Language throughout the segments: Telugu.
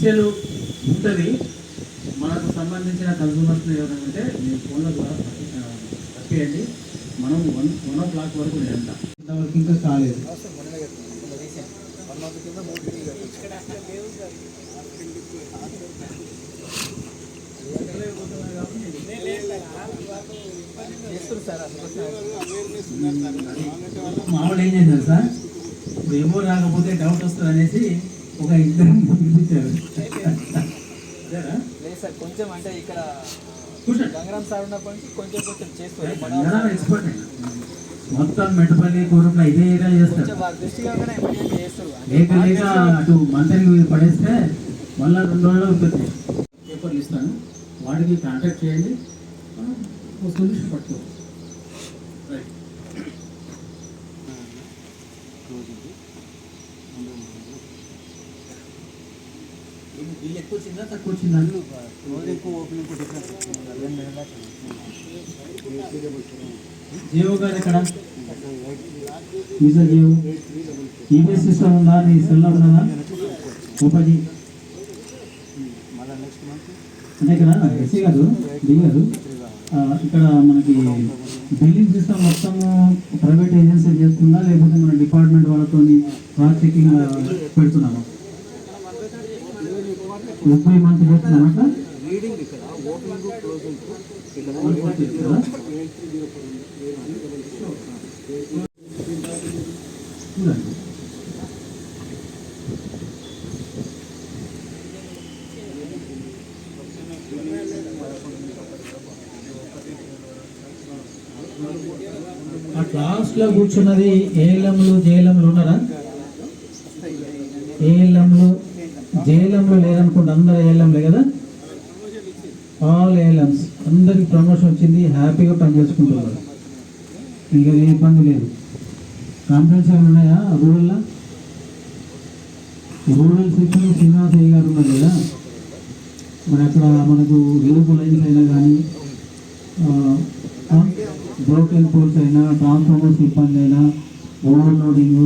సమస్యలు ఉంటుంది. మనకు సంబంధించిన కన్సూమర్స్ ఉంటే మీ ఫోన్లో ద్వారా తప్పియండి. మనం వన్ వన్ ఓ క్లాక్ వరకు నేను ఇంతవరకు ఇంకా కాలేదు. మామూలు ఏం చేశారు సార్ ఇప్పుడు ఏమో రాకపోతే డౌట్ వస్తుంది అనేసి ఒక ఇద్దరు పిలిపించారు. అదేనా? లేదు సార్ కొంచెం అంటే ఇక్కడ కూర్చోండి గంగరామ్ సార్ ఉన్నప్పటి నుంచి కొంచెం కొంచెం చేస్తారు. మన తెలంగాణ ఎక్స్పర్ట్ ఆయన. మొత్తం మెట్టుపల్లి కోరుట్ల ఇదే ఏరియా చేస్తారు. లేక లేక అటు మంత్రికి పడేస్తే మళ్ళీ రెండు రోజులు ఉంటుంది పేపర్లు ఇస్తాను. వాడికి కాంటాక్ట్ చేయండి. సొల్యూషన్ పట్టుకోవచ్చు బిల్ ఎక్కువ వచ్చిందా తక్కువ వచ్చిందా లేదు ఎక్కువ ఓపెనింగ్ జియో గారు ఇక్కడ విజా జియో ఈబీఎస్ సిస్టమ్ ఉందా నీ సెల్ ఉన్నదా ఉపజీ అంటే ఇక్కడ ఎస్సీ కాదు డి కాదు ఇక్కడ మనకి బిల్లింగ్ సిస్టమ్ మొత్తము ప్రైవేట్ ఏజెన్సీ చేస్తుందా లేకపోతే మన డిపార్ట్మెంట్ వాళ్ళతో క్రాస్ చెకింగ్ పెడుతున్నామా ఎవ్రీ మంత్ చేస్తున్నామా సార్ రీడింగ్ ఇక్కడ ఓపెనింగ్ క్లోజింగ్ కదా? చూడండి క్లాస్లో కూర్చున్నది ఏలంలు జేలంలు ఉన్నారా ఏలం జైలంలో లేదనుకుంటే అందరు ఏలంలే కదా? ఆల్ ఏలమ్స్ అందరికి ప్రమోషన్ వచ్చింది హ్యాపీగా పని చేసుకుంటున్నారు. ఇంకా ఏ ఇబ్బంది లేదు. కాన్ఫరెన్స్ ఏమైనా ఉన్నాయా? రూరల్లో? రూరల్ సెక్షన్ శ్రీనివాసయ్య గారు ఉన్నారు కదా? మరి అక్కడ మనకు వెలుగు లైన్స్ అయినా కానీ బ్రోకెన్ పోల్స్ అయినా ట్రాన్స్ఫార్మర్స్ ఇబ్బంది అయినా ఓవర్లోడింగ్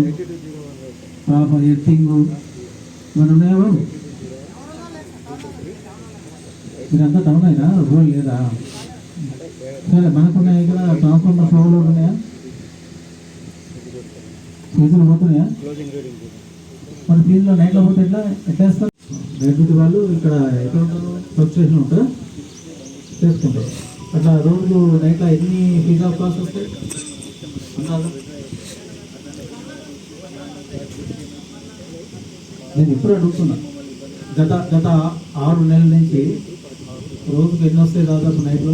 ప్రాపర్ ఎర్తింగ్ మన ఉన్నాయా మీరంతా టౌన్ అయినా రూల్ లేదా? సరే మనకున్నాయి ఇక్కడ ట్రాన్స్ఫార్మర్ ఫ్లోలో ఉన్నాయా? ఫీజులు పోతున్నాయా? మన ఫీజులో నైట్లో పోతే ఎట్లా? ఎట్టేస్తారు వేస్తారు? డ్యూటీ వాళ్ళు ఇక్కడ ఎక్కడ ఉంటారు సబ్ స్టేషన్ ఉంటుందా చేసుకుంటారు. అట్లా రోజు నైట్లో ఎన్ని ఫీజు ఆఫ్ కాస్ట్ వస్తాయి? నేను ఇప్పుడు అడుగుతున్నా. గత గత ఆరు నెలల నుంచి రోజుకి ఎన్ని వస్తాయి దాదాపు నైట్లో?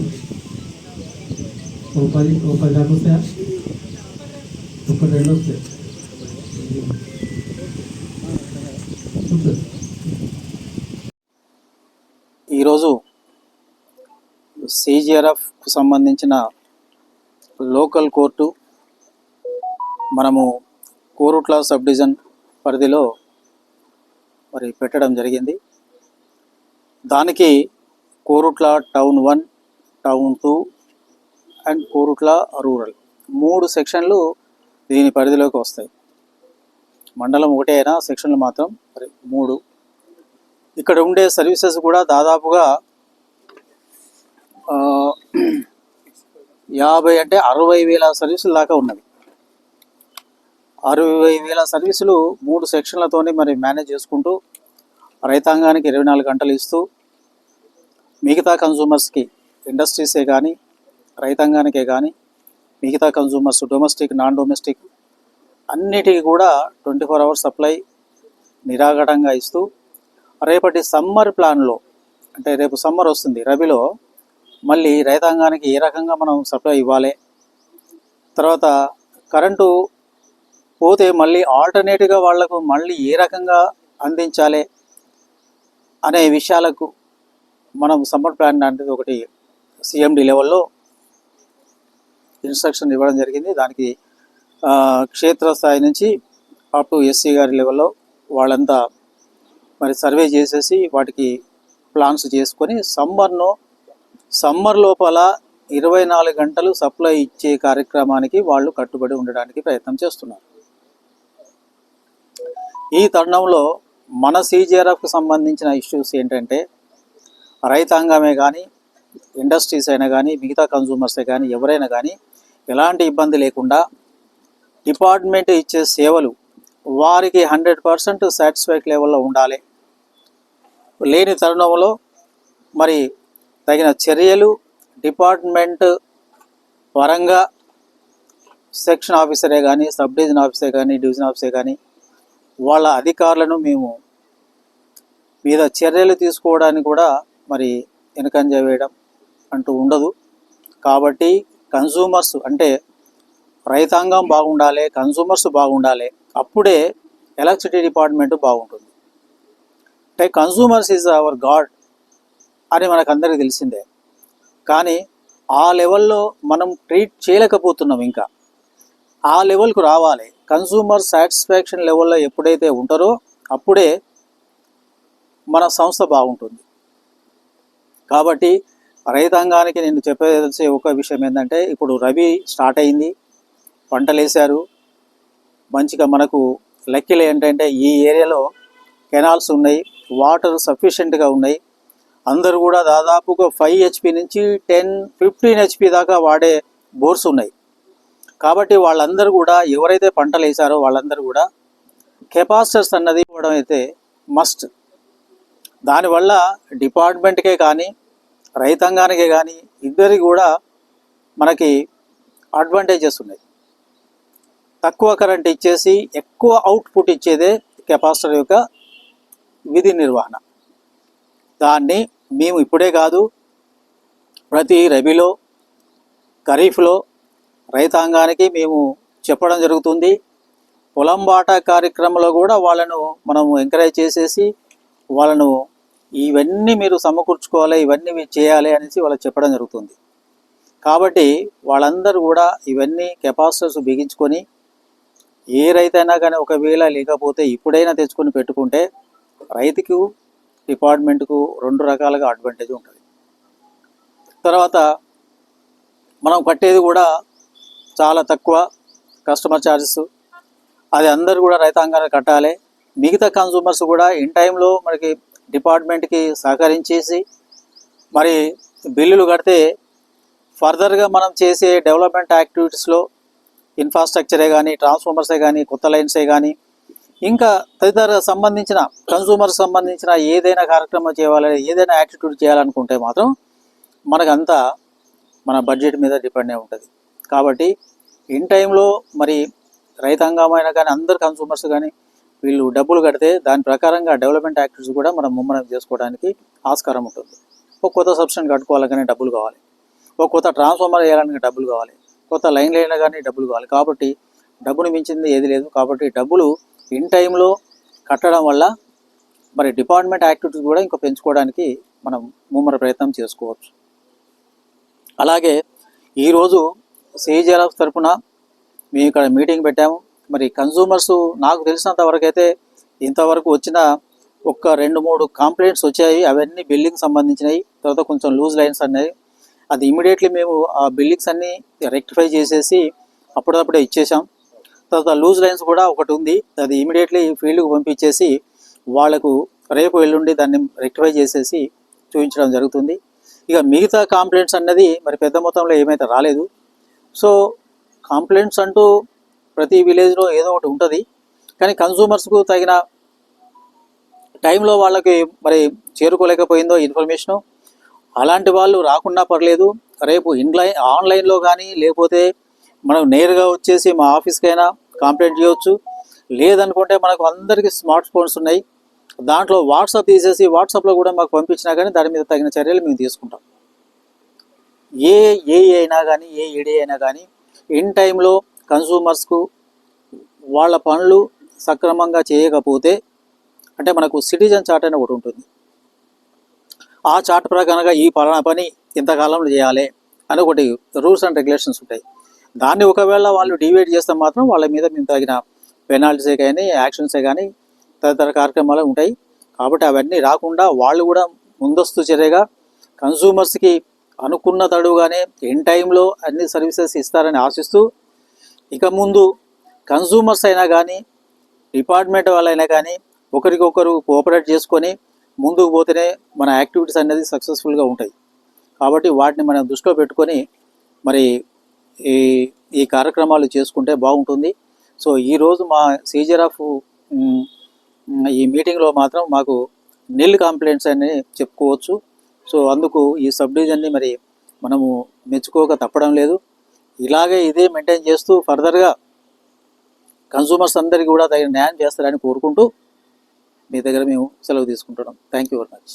ఓ పది ఓ పది దాకా వస్తాయా? ఒక రెండు వస్తాయి. ఈరోజు సిజిఆర్ఎఫ్కు సంబంధించిన లోకల్ కోర్టు మనము కోరుట్ల సబ్ డివిజన్ పరిధిలో మరి పెట్టడం జరిగింది. దానికి Korutla town one town two and Korutla rural మూడు సెక్షన్లు దీని పరిధిలోకి వస్తాయి. మండలం ఒకటే అయినా సెక్షన్లు మాత్రం మరి మూడు. ఇక్కడ ఉండే సర్వీసెస్ కూడా దాదాపుగా యాభై అంటే అరవై వేల సర్వీసుల దాకా ఉన్నవి. అరవై వేల సర్వీసులు మూడు సెక్షన్లతోనే మరి మేనేజ్ చేసుకుంటూ రైతాంగానికి ఇరవై నాలుగు గంటలు ఇస్తూ మిగతా కన్జ్యూమర్స్కి ఇండస్ట్రీసే కానీ రైతాంగానికే కానీ మిగతా కన్జ్యూమర్స్ డొమెస్టిక్ నాన్ డొమెస్టిక్ అన్నిటికీ కూడా ట్వంటీ ఫోర్ అవర్స్ సప్లై నిరాఘటంగా ఇస్తూ రేపటి సమ్మర్ ప్లాన్లో అంటే రేపు సమ్మర్ వస్తుంది రబీలో మళ్ళీ రైతాంగానికి ఏ రకంగా మనం సప్లై ఇవ్వాలి? తర్వాత కరెంటు పోతే మళ్ళీ ఆల్టర్నేటివ్గా వాళ్ళకు మళ్ళీ ఏ రకంగా అందించాలి అనే విషయాలకు మనం సమ్మర్ ప్లాన్ లాంటిది ఒకటి సిఎండి లెవెల్లో ఇన్స్ట్రక్షన్ ఇవ్వడం జరిగింది. దానికి క్షేత్రస్థాయి నుంచి అప్ టు ఎస్సీ గారి లెవెల్లో వాళ్ళంతా మరి సర్వే చేసేసి వాటికి ప్లాన్స్ చేసుకొని సమ్మర్ను సమ్మర్ లోపల ఇరవై నాలుగు గంటలు సప్లై ఇచ్చే కార్యక్రమానికి వాళ్ళు కట్టుబడి ఉండడానికి ప్రయత్నం చేస్తున్నారు. ఈ తరుణంలో మన సీజీఆర్ఎఫ్కి సంబంధించిన ఇష్యూస్ ఏంటంటే రైతాంగమే కానీ ఇండస్ట్రీస్ అయినా కానీ మిగతా కన్జ్యూమర్సే కానీ ఎవరైనా కానీ ఎలాంటి ఇబ్బంది లేకుండా డిపార్ట్మెంట్ ఇచ్చే సేవలు వారికి హండ్రెడ్ పర్సెంట్ సాటిస్ఫైడ్ లెవెల్లో ఉండాలి. లేని తరుణంలో మరి తగిన చర్యలు డిపార్ట్మెంట్ పరంగా సెక్షన్ ఆఫీసరే కానీ సబ్ డివిజన్ ఆఫీసరే కానీ డివిజన్ ఆఫీసే కానీ వాళ్ళ అధికారులను మేము మీద చర్యలు తీసుకోవడానికి కూడా మరి వెనకంజ వేయడం అంటూ ఉండదు. కాబట్టి కన్సూమర్స్ అంటే రైతాంగం బాగుండాలి కన్సూమర్స్ బాగుండాలి అప్పుడే ఎలక్ట్రిసిటీ డిపార్ట్మెంట్ బాగుంటుంది. అంటే కన్సూమర్స్ ఈజ్ అవర్ గాడ్ అని మనకు అందరికీ తెలిసిందే. కానీ ఆ లెవెల్లో మనం ట్రీట్ చేయలేకపోతున్నాం ఇంకా. ఆ లెవెల్కు రావాలి. కన్సూమర్ సాటిస్ఫాక్షన్ లెవెల్లో ఎప్పుడైతే ఉంటారో అప్పుడే మన సంస్థ బాగుంటుంది. కాబట్టి రైతాంగానికి నేను చెప్పదలిసే ఒక విషయం ఏంటంటే ఇప్పుడు రబీ స్టార్ట్ అయింది పంటలు వేశారు మంచిగా మనకు లెక్కలు ఏంటంటే ఈ ఏరియాలో కెనాల్స్ ఉన్నాయి వాటర్ సఫిషియెంట్గా ఉన్నాయి. అందరూ కూడా దాదాపుగా ఫైవ్ హెచ్పి నుంచి టెన్ ఫిఫ్టీన్ హెచ్పి దాకా వాడే బోర్స్ ఉన్నాయి. కాబట్టి వాళ్ళందరూ కూడా ఎవరైతే పంటలు వేశారో వాళ్ళందరూ కూడా కెపాసిటర్స్ అన్నది ఇవ్వడం అయితే మస్ట్ దానివల్ల డిపార్ట్మెంట్కే కానీ రైతాంగానికే కానీ ఇద్దరి కూడా మనకి అడ్వాంటేజెస్ ఉన్నాయి. తక్కువ కరెంట్ ఇచ్చేసి ఎక్కువ అవుట్పుట్ ఇచ్చేదే కెపాసిటర్ యొక్క విధి నిర్వహణ. దాన్ని మేము ఇప్పుడే కాదు ప్రతి రబీలో ఖరీఫ్లో రైతాంగానికి మేము చెప్పడం జరుగుతుంది. పొలం బాట కార్యక్రమంలో కూడా వాళ్ళను మనము ఎంకరేజ్ చేసేసి వాళ్ళను ఇవన్నీ మీరు సమకూర్చుకోవాలి ఇవన్నీ మీరు చేయాలి అనేసి వాళ్ళకి చెప్పడం జరుగుతుంది. కాబట్టి వాళ్ళందరూ కూడా ఇవన్నీ కెపాసిటర్స్ బిగించుకొని ఏ రైతైనా కానీ ఒకవేళ లేకపోతే ఇప్పుడైనా తెచ్చుకొని పెట్టుకుంటే రైతుకు డిపార్ట్మెంట్కు రెండు రకాలుగా అడ్వాంటేజ్ ఉంటుంది. తర్వాత మనం కట్టేది కూడా చాలా తక్కువ కస్టమర్ ఛార్జెస్ అది అందరూ కూడా రైతాంగాన్ని కట్టాలి. మిగతా కన్సూమర్స్ కూడా ఇన్ టైంలో మనకి డిపార్ట్మెంట్కి సహకరించేసి మరి బిల్లులు కడితే ఫర్దర్గా మనం చేసే డెవలప్మెంట్ యాక్టివిటీస్లో ఇన్ఫ్రాస్ట్రక్చరే కానీ ట్రాన్స్ఫార్మర్సే కానీ కొత్త లైన్సే కానీ ఇంకా తదితర సంబంధించిన కన్సూమర్ సంబంధించిన ఏదైనా కార్యక్రమం చేయాలని ఏదైనా యాటిట్యూడ్ చేయాలనుకుంటే మాత్రం మనకంతా మన బడ్జెట్ మీద డిపెండ్ అయి ఉంటుంది. కాబట్టి ఇన్ టైంలో మరి రైతాంగమైన కానీ అందరు కన్సూమర్స్ కానీ వీళ్ళు డబ్బులు కడితే దాని ప్రకారంగా డెవలప్మెంట్ యాక్టివిటీస్ కూడా మనం ముమ్మరం చేసుకోవడానికి ఆస్కారం ఉంటుంది. ఒక కొత్త సబ్స్టెంట్ కట్టుకోవాలని డబ్బులు కావాలి. ఒక కొత్త ట్రాన్స్ఫార్మర్ వేయాలని డబ్బులు కావాలి. కొత్త లైన్లు అయినా కానీ డబ్బులు కావాలి. కాబట్టి డబ్బును మించింది ఏది లేదు. కాబట్టి డబ్బులు ఇన్ టైంలో కట్టడం వల్ల మరి డిపార్ట్మెంట్ యాక్టివిటీస్ కూడా ఇంకా పెంచుకోవడానికి మనం ముమ్మర ప్రయత్నం చేసుకోవచ్చు. అలాగే ఈరోజు సిజిఆర్ఎఫ్ తరఫున మేము ఇక్కడ మీటింగ్ పెట్టాము. మరి కన్జూమర్స్ నాకు తెలిసినంత వరకు అయితే ఇంతవరకు వచ్చిన ఒక్క రెండు మూడు కంప్లైంట్స్ వచ్చాయి. అవన్నీ బిల్డింగ్ సంబంధించినవి. తర్వాత కొంచెం లూజ్ లైన్స్ అనేవి అది ఇమీడియట్లీ మేము ఆ బిల్డింగ్స్ అన్నీ రెక్టిఫై చేసేసి అప్పుడప్పుడే ఇచ్చేసాం తర్వాత లూజ్ లైన్స్ కూడా ఒకటి ఉంది. అది ఇమీడియట్లీ ఫీల్డ్కి పంపించేసి వాళ్ళకు రేపు ఎల్లుండి దాన్ని రెక్టిఫై చేసేసి చూపించడం జరుగుతుంది. ఇక మిగతా కంప్లైంట్స్ అన్నది మరి పెద్ద మొత్తంలో ఏమైతే రాలేదు. సో కంప్లైంట్స్ అంటూ ప్రతి విలేజ్లో ఏదో ఒకటి ఉంటుంది. కానీ కన్సూమర్స్కు తగిన టైంలో వాళ్ళకి మరి చేరుకోలేకపోయిందో ఇన్ఫర్మేషను అలాంటి వాళ్ళు రాకుండా పర్లేదు. రేపు ఇన్లైన్ ఆన్లైన్లో కానీ లేకపోతే మనం నేరుగా వచ్చేసి మా ఆఫీస్కైనా కంప్లైంట్ చేయవచ్చు లేదనుకుంటే మనకు అందరికీ స్మార్ట్ ఫోన్స్ ఉన్నాయి. దాంట్లో వాట్సాప్ తీసేసి వాట్సాప్లో కూడా మాకు పంపించినా కానీ దాని మీద తగిన చర్యలు మేము తీసుకుంటాం. ఏ ఏ అయినా కానీ ఏ ఏడి అయినా కానీ ఇన్ టైంలో కన్సూమర్స్కు వాళ్ళ పనులు సక్రమంగా చేయకపోతే అంటే మనకు సిటిజన్ చార్ట్ అని ఒకటి ఉంటుంది. ఆ చార్ట్ ప్రకారంగా ఈ పలానా పని ఇంతకాలంలో చేయాలి అని ఒకటి రూల్స్ అండ్ రెగ్యులేషన్స్ ఉంటాయి. దాన్ని ఒకవేళ వాళ్ళు డివైడ్ చేస్తే మాత్రం వాళ్ళ మీద మేము తగిన పెనాల్టీసే కానీ యాక్షన్సే కానీ తదితర కార్యక్రమాలు ఉంటాయి. కాబట్టి అవన్నీ రాకుండా వాళ్ళు కూడా ముందస్తు చర్యగా కన్సూమర్స్కి అనుకున్న తడుగానే ఇన్ టైంలో అన్ని సర్వీసెస్ ఇస్తారని ఆశిస్తూ ఇక ముందు కన్సూమర్స్ అయినా కానీ డిపార్ట్మెంట్ వాళ్ళైనా కానీ ఒకరికొకరు కోఆపరేట్ చేసుకొని ముందుకు పోతేనే మన యాక్టివిటీస్ అనేది సక్సెస్ఫుల్గా ఉంటాయి. కాబట్టి వాటిని మనం దృష్టిలో పెట్టుకొని మరి ఈ ఈ కార్యక్రమాలు చేసుకుంటే బాగుంటుంది. సో ఈరోజు మా సీజర్ ఆఫ్ ఈ మీటింగ్లో మాత్రం మాకు నిల్ కంప్లైంట్స్ అని చెప్పుకోవచ్చు. సో అందుకు ఈ సబ్ డివిజన్ని మరి మనము మెచ్చుకోక తప్పడం లేదు. ఇలాగే ఇదే మెయింటైన్ చేస్తూ ఫర్దర్గా కన్సూమర్స్ అందరికీ కూడా తగిన న్యాయం చేస్తారని కోరుకుంటూ మీ దగ్గర మేము సెలవు తీసుకుంటున్నాం. Thank you very much.